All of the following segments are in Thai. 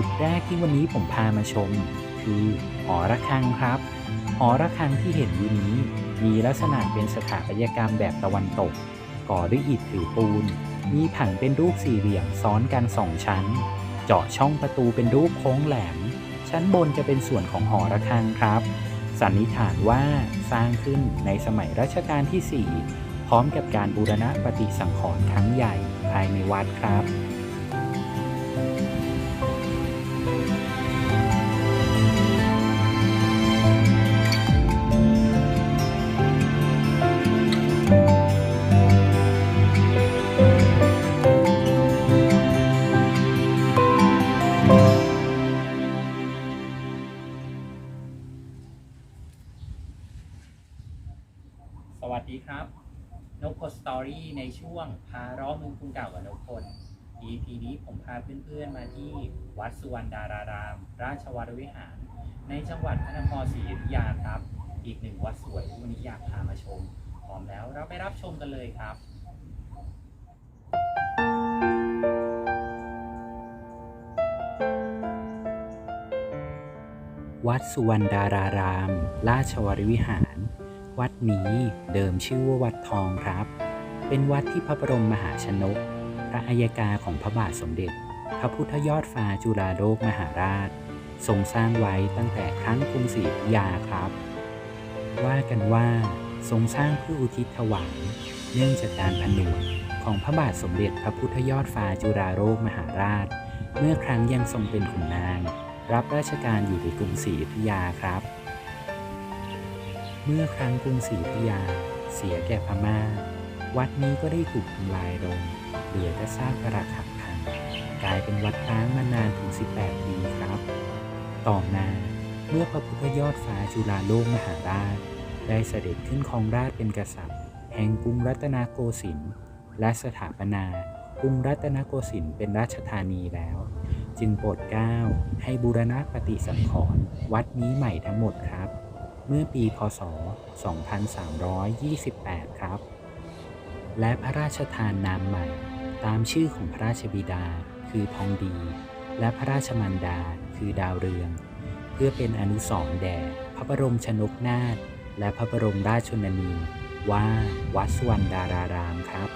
ุดแรกที่วันนี้ผมพามาชม คือหอระฆังครับ หอระฆังที่เห็นอยู่นี้ มีลักษณะเป็นสถาปัตยกรรมแบบตะวันตก ก่อด้วยอิฐหรือปูน มีผังเป็นรูปสี่เหลี่ยมซ้อนกันสองชั้น เจาะช่องประตูเป็นรูปโค้งแหลม ชั้นบนจะเป็นส่วนของหอระฆังครับ สันนิษฐานว่าสร้างขึ้นในสมัยรัชกาลที่ 4 พร้อมกับการบูรณะปฏิสังขรณ์ครั้งใหญ่ภายในวัดครับ วัสดีครับ นกพสตอรี่ในช่วงพาร้อมืองกรุงเก่ากับนกพล EP นี้ผมพาเพื่อนๆมาที่วัดสุวรรณดาราราม ราชวรวิหาร ในจังหวัดพระนครศรีอยุธยาครับ อีกหนึ่งวัดสวยที่วันนี้อยากพามาชม พร้อมแล้วเราไปรับชมกันเลยครับวัดสุวรรณดาราราม ราชวรวิหาร วัดนี้เดิมชื่อว่าวัดทองครับ เป็นวัดที่พระบรมมหาชนก พระอัยกาของพระบาทสมเด็จ พระพุทธยอดฟ้าจุฬาโลกมหาราช ทรงสร้างไว้ตั้งแต่ครั้งกรุงศรีอยุธยาครับ ว่ากันว่าทรงสร้างเพื่ออุทิศถวายเนื่องจากการผนวดของพระบาทสมเด็จพระพุทธยอดฟ้าจุฬาโลกมหาราช เมื่อครั้งยังทรงเป็นขุนนาง รับราชการอยู่ในกรุงศรีอยุธยาครับ เมื่อครั้งกรุงศรีอยุธยา เสียแก่พม่า วัดนี้ก็ได้ถูกทำลายลง เหลือแต่ซากปรักหักพังกลายเป็นวัดร้างมานานถึง 18 ปีครับ ต่อมาเมื่อพระพุทธยอดฟ้าจุฬาโลกมหาราช ได้เสด็จขึ้นครองราชเป็นกษัตริย์ แห่งกรุงรัตนโกสินทร์และสถาปนากรุงรัตนโกสินทร์เป็นราชธานีแล้ว จึงโปรดเกล้าให้บูรณะปฏิสังขรณ์วัดนี้ใหม่ทั้งหมดครับ เมื่อปีพศ 2328 ครับ และพระราชทานนามใหม่ตามชื่อของพระราชบิดาคือทองดี และพระราชมารดาคือดาวเรือง เพื่อเป็นอนุสรณ์แด่พระบรมชนกนาถและพระบรมราชชนนีว่าวัดสวรรณดารารามครับ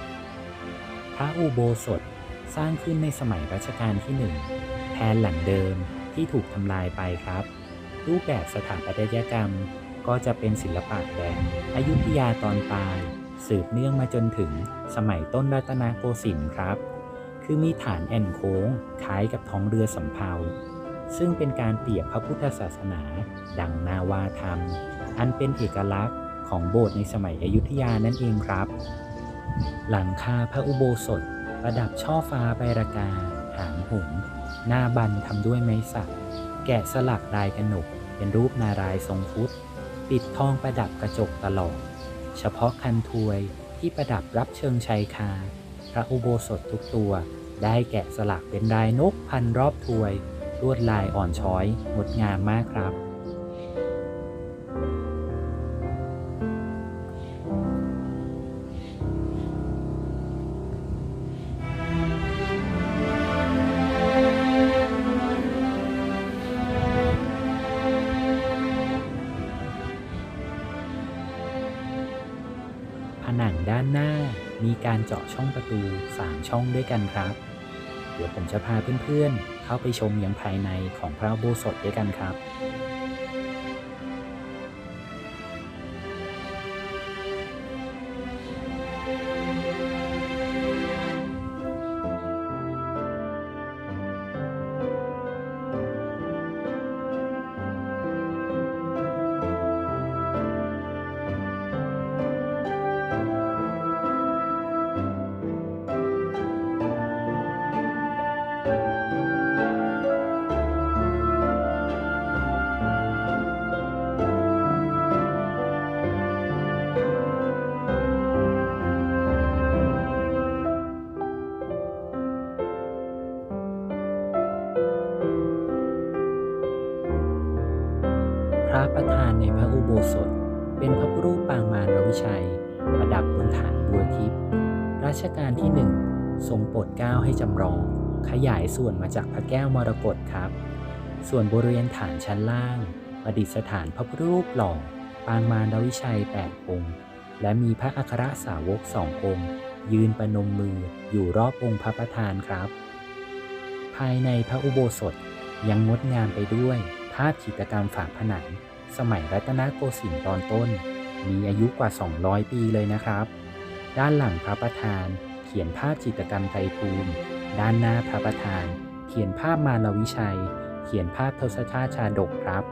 พระอุโบสถสร้างขึ้นในสมัยรัชกาลที่หนึ่งแทนหลังเดิมที่ถูกทำลายไปครับ รูปแบบสถาปัตยกรรม ก็จะเป็นศิลปะแบบอยุธยาตอนปลาย สืบเนื่องมาจนถึงสมัยต้นรัตนโกสินทร์ครับ คือมีฐานแอนโค้งคล้ายกับท้องเรือสำเภา ซึ่งเป็นการเปรียบพระพุทธศาสนา ดังนาวาธรรม อันเป็นเอกลักษณ์ของโบสถ์ในสมัยอยุธยานั่นเองครับ หลังคาพระอุโบสถ ประดับช่อฟ้าใบรากา หางหงหน้าบันทำด้วยไม้สัก แกะสลักลายกระหนกเป็นรูปนารายทรงพุทธปิดทองประดับกระจกตลอด เฉพาะคันทวยที่ประดับรับเชิงชัยคา พระอุโบสถทุกตัว ได้แกะสลักเป็นลายนกพันรอบทวยลวดลายอ่อนช้อยงดงามมากครับ นังด้านหน้า มีการเจาะช่องประตู 3 ช่องด้วยกันครับ เดี๋ยวผมจะพาเพื่อนๆ เข้าไปชมยังภายในของพระโบสถด้วยกันครับ ประธานในพระอุโบสถ เป็นพระรูปปางมารวิชัย ประดับบนฐานบัวทิพย์รัชกาลที่หนึ่งทรงโปรดเกล้าให้จำลอง ขยายส่วนมาจากพระแก้วมรกตครับ ส่วนบริเวณฐานชั้นล่าง ประดิษฐานพระพุทธรูปหล่อปางมารวิชัย8องค์ และมีพระอัครสาวกสององค์ ยืนประนมมืออยู่รอบองค์พระประธานครับ ภายในพระอุโบสถยังงดงามไปด้วยภาพจิตรกรรมฝาผนัง สมัยรัตนโกสินทร์ตอนต้น มีอายุกว่า 200 ปีเลยนะครับ ด้านหลังพระประธาน เขียนภาพจิตรกรรมไตรภูมิ ด้านหน้าพระประธาน เขียนภาพมารวิชัย เขียนภาพทศชาติชาดกครับ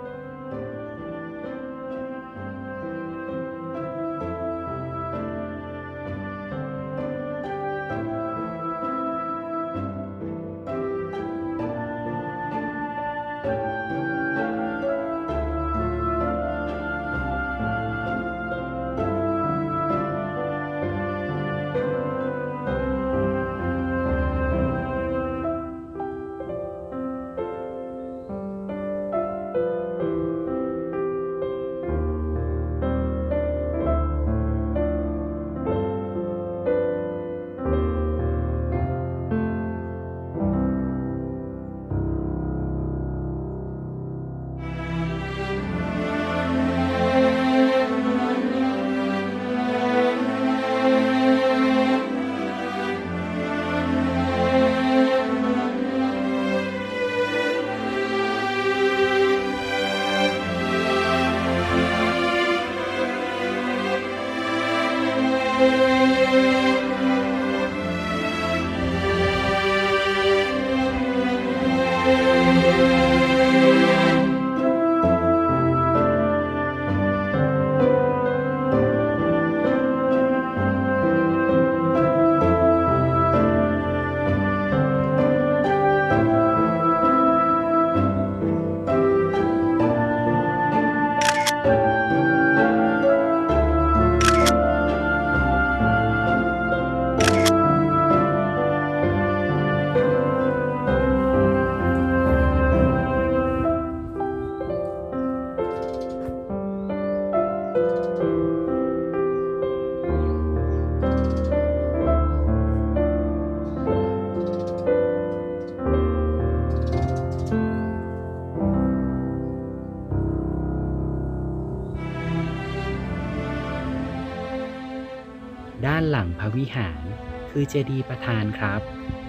วิหาร คือเจดีย์ประธานครับ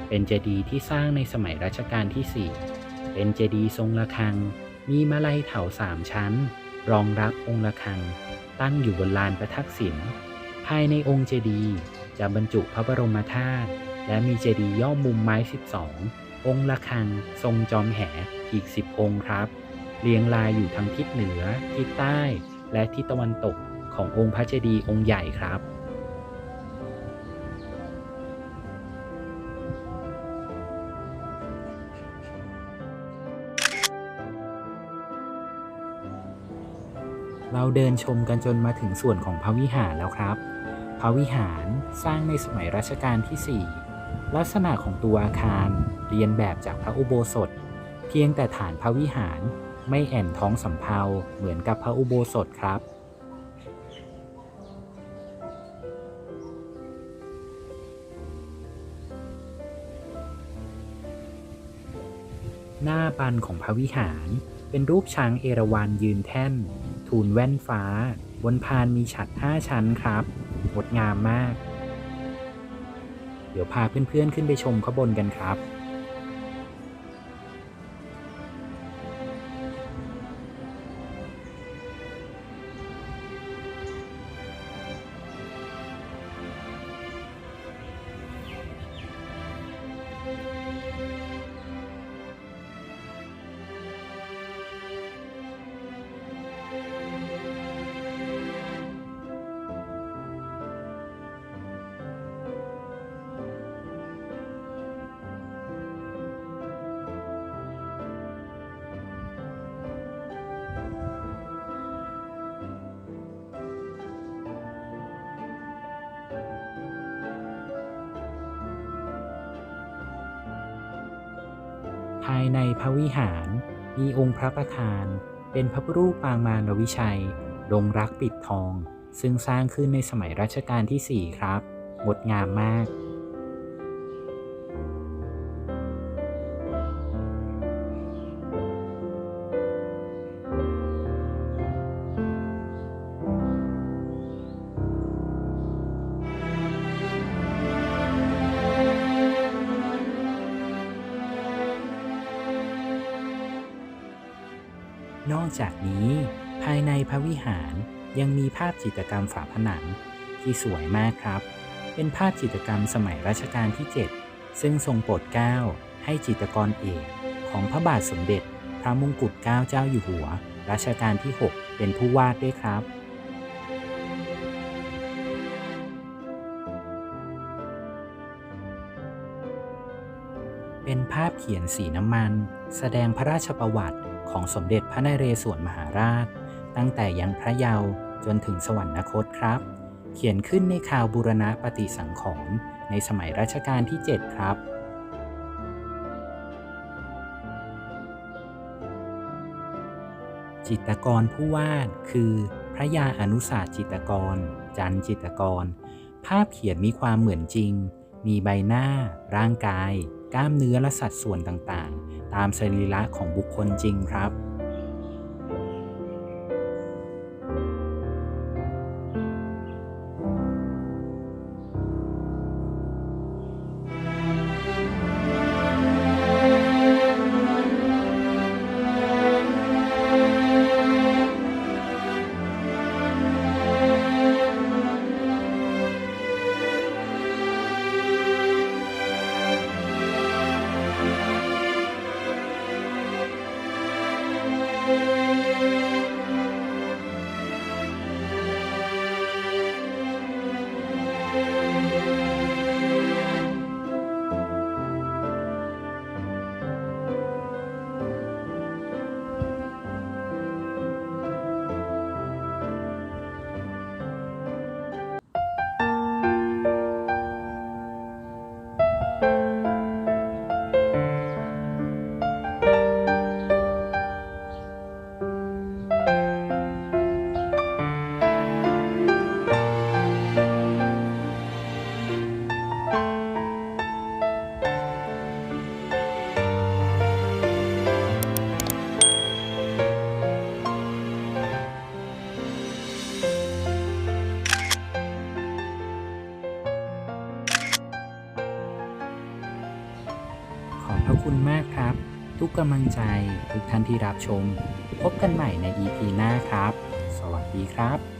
เป็นเจดีย์ที่สร้างในสมัยรัชกาลที่ 4 เป็นเจดีย์ทรงระฆัง มีมาลัยเถาสามชั้น รองรับองค์ระฆัง ตั้งอยู่บนลานประทักษิณ ภายในองค์เจดีย์จะบรรจุพระบรมธาตุ และมีเจดีย์ย่อมุมไม้ 12 องค์ระฆังทรงจอมแหอีก 10 องค์ครับ เรียงรายอยู่ทางทิศเหนือ ทิศใต้ และทิศตะวันตกขององค์พระเจดีย์องค์ใหญ่ครับ เราเดินชมกันจนมาถึงส่วนของพระวิหารแล้วครับ พระวิหารสร้างในสมัยรัชกาลที่ 4 ลักษณะของตัวอาคารเรียนแบบจากพระอุโบสถ เพียงแต่ฐานพระวิหารไม่แอ่นท้องสำเภาเหมือนกับพระอุโบสถครับหน้าบันของพระวิหารเป็นรูปช้างเอราวัณยืนแท่น ทูลแว่นฟ้า บนพานมีฉัดห้าชั้นครับงดงามมาก เดี๋ยวพาเพื่อนๆขึ้นไปชมข้างบนกันครับายในพระวิหาร มีองค์พระประธาน เป็นพระพุทธรูปปางมารวิชัยลงรักปิดทอง ซึ่งสร้างขึ้นในสมัยรัชกาลที่ 4 ครับ งดงามมาก นอกจากนี้ภายในพระวิหารยังมีภาพจิตรกรรมฝาผนังที่สวยมากครับ เป็นภาพจิตรกรรมสมัยรัชกาลที่ 7 ซึ่งทรงโปรดเกล้าให้จิตรกรเอกของพระบาทสมเด็จ พระมงกุฎเกล้าเจ้าอยู่หัว รัชกาลที่ 6 เป็นผู้วาดด้วยครับ เป็นภาพเขียนสีน้ำมัน แสดงพระราชประวัติ ของสมเด็จพระนเรศวรมหาราช ตั้งแต่ยังพระเยาว์จนถึงสวรรคตครับ เขียนขึ้นในข่าวบูรณะปฏิสังขรณ์ในสมัยรัชกาลที่ 7 ครับจิตกรผู้วาดคือพระยาอนุสาสจิตกร จันจิตกร ภาพเขียนมีความเหมือนจริง มีใบหน้า ร่างกาย กล้ามเนื้อและสัดส่วนต่างๆ ตามสรีระของบุคคลจริงครับ กำลังใจทุกท่านที่รับชม พบกันใหม่ใน EP หน้าครับ สวัสดีครับ